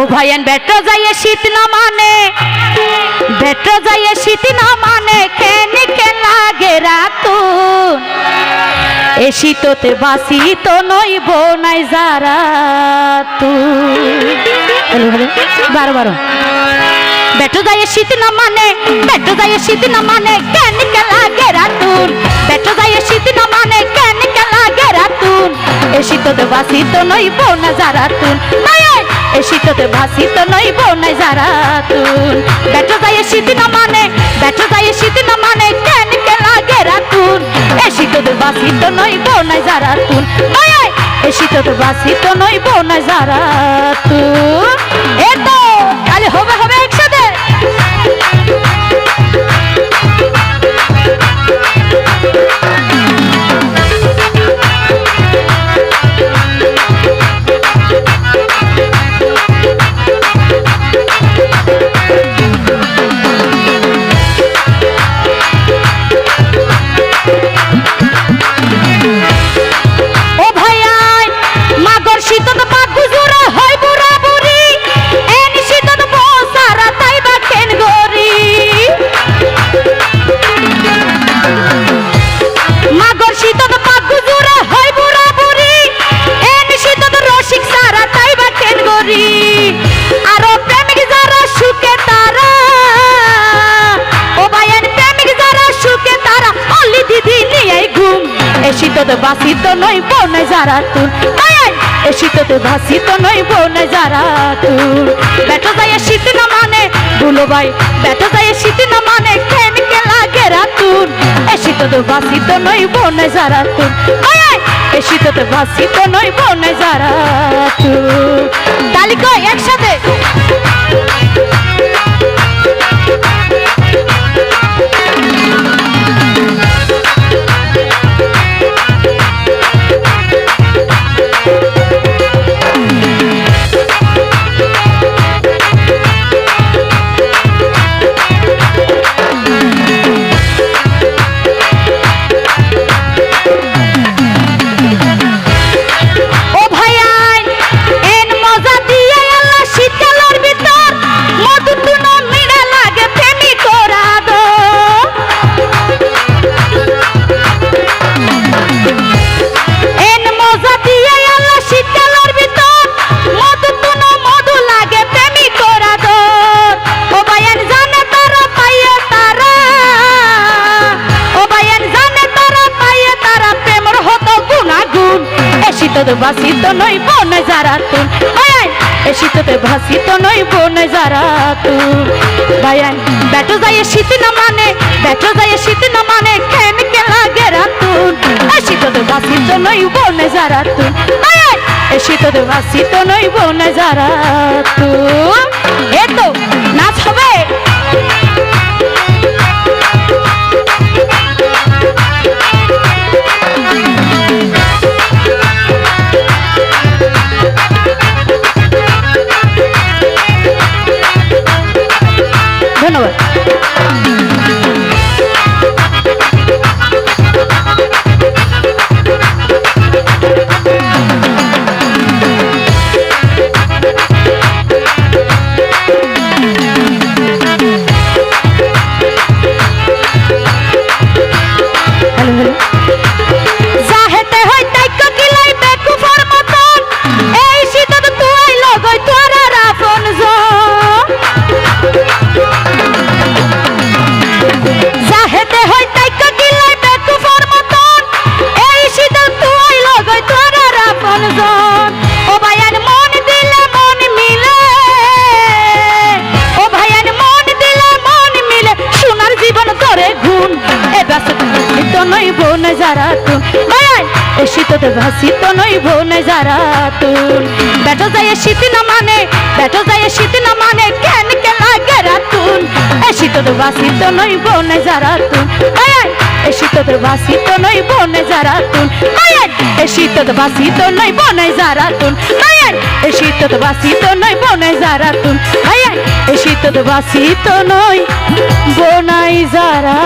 ও ভাইয়ান বেটো যাইয়ে শীত না মানে বেটো যাইয়ে শীত না মানে কেনে কে লাগে রাতুন? এ শীততে বাসি তো নইব নাই যারা হ্যালো বারো বারো। বেটো যাইয়ে শীত না মানে বেটো যাইয়ে শীত না মানে কেনে কে লাগে রাতুন? বেটো যাইয়ে শীত না মানে কেনে কে লাগে রাতুন? এ শীততে বাসি তো নইব না যারা তুন। এ শীততে ভাসিত নইব নাই যারা তুন বেটো যাইয়ে শীত না মানে বেটো যাইয়ে শীত না মানে কেন কে লাগে রাতুন এ শীততে বাসি তো নইব নাই যারা তুন এ শীততে ভাসিত নইব নাই যারা তুন শীততে বাসি তো নই বোনে যারা তুর এ শীততে বাসি তো নই বনে যারা তুর বেটো যায় শীত না মানে দুলো ভাই, বেটো যায় শীত না মানে কেন কে লাগে রাতুন এ শীততে বাসি তো নই বনে যারা তুর এ শীততে বাসি তো নই বনে যারা তুন শীততে ভাসিত নই বনে যারা তুন ভাইয়ান এ ভাসিত নই বনে যারা তুন ভাইয়ান বেটো যায় শীত না মানে বেটো যায় শীত না মানে কেন কে লাগে রাতুন এ শীততে ভাসিত নই বনে যারা তুন ভাইয়ান এ ভাসিত নই বনে যারা তুন এ তো, নাচ হবে। যারা তুন এ শীততে ভাসিত নই বোন যারা তুন বেটো যায় শীত না মানে বেটো যায় শীত না মানে কেন কে লাগে রাতুন? এ শীততে ভাসিত নই বোন যারা তুন এ শীততে ভাসিত নই বোন যারা তুন এ শীততে ভাসিত নই বোন যারা তুন এ শীততে ভাসিত নই বোন যারা তুন এ শীততে ভাসিত নই বোনাই যারা